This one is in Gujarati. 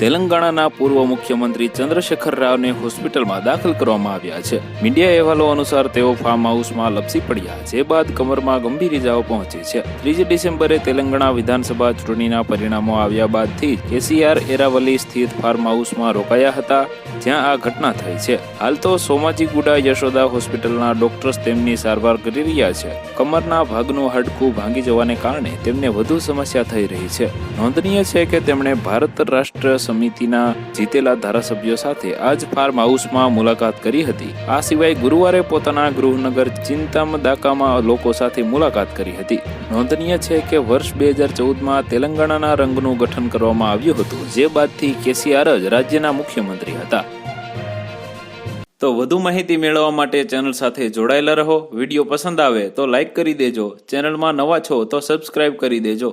તેલંગાણાના પૂર્વ મુખ્યમંત્રી ચંદ્રશેખર રાવને હોસ્પિટલમાં દાખલ કરવામાં આવ્યા છે. મીડિયા અહેવાલો અનુસાર તેઓ ફાર્મ હાઉસમાં લપસી પડ્યા, જે બાદ કમરમાં ગંભીર ઇજાઓ પહોંચી છે. ત્રીજી ડિસેમ્બરે તેલંગાણા વિધાનસભા ચૂંટણીના પરિણામો આવ્યા બાદથી કેસીઆર એરાવલી સ્થિત ફાર્મ હાઉસમાં રોકાયા હતા, જ્યાં આ ઘટના થઈ છે. હાલ તો સોમાજી ગુડા યશોદા હોસ્પિટલના ડોક્ટર્સ તેમની સારવાર કરી રહ્યા છે. કમરના ભાગનું હાડકું ભાંગી જવાને કારણે તેમને વધુ સમસ્યા થઈ રહી છે. નોંધનીય છે કે તેમણે ભારત રાષ્ટ્ર સમિતિના જીતેલા ધારાસભ્યો સાથે આજ ફાર્મ હાઉસમાં મુલાકાત કરી હતી. આ સિવાય ગુરુવારે પોતાના ગૃહનગર ચિંતામદાકામાં લોકો સાથે મુલાકાત કરી હતી. નોંધનીય છે કે વર્ષ બે હજાર ચૌદમાં તેલંગાણાના રંગનું ગઠન કરવામાં આવ્યું હતું, જે બાદથી કેસીઆર જ રાજ્યના મુખ્યમંત્રી હતા. તો વધુ માહિતી મેળવવા માટે ચેનલ સાથે જોડાયેલા રહો. વીડિયો પસંદ આવે તો લાઇક કરી દેજો. ચેનલમાં નવા છો તો સબસ્ક્રાઇબ કરી દેજો.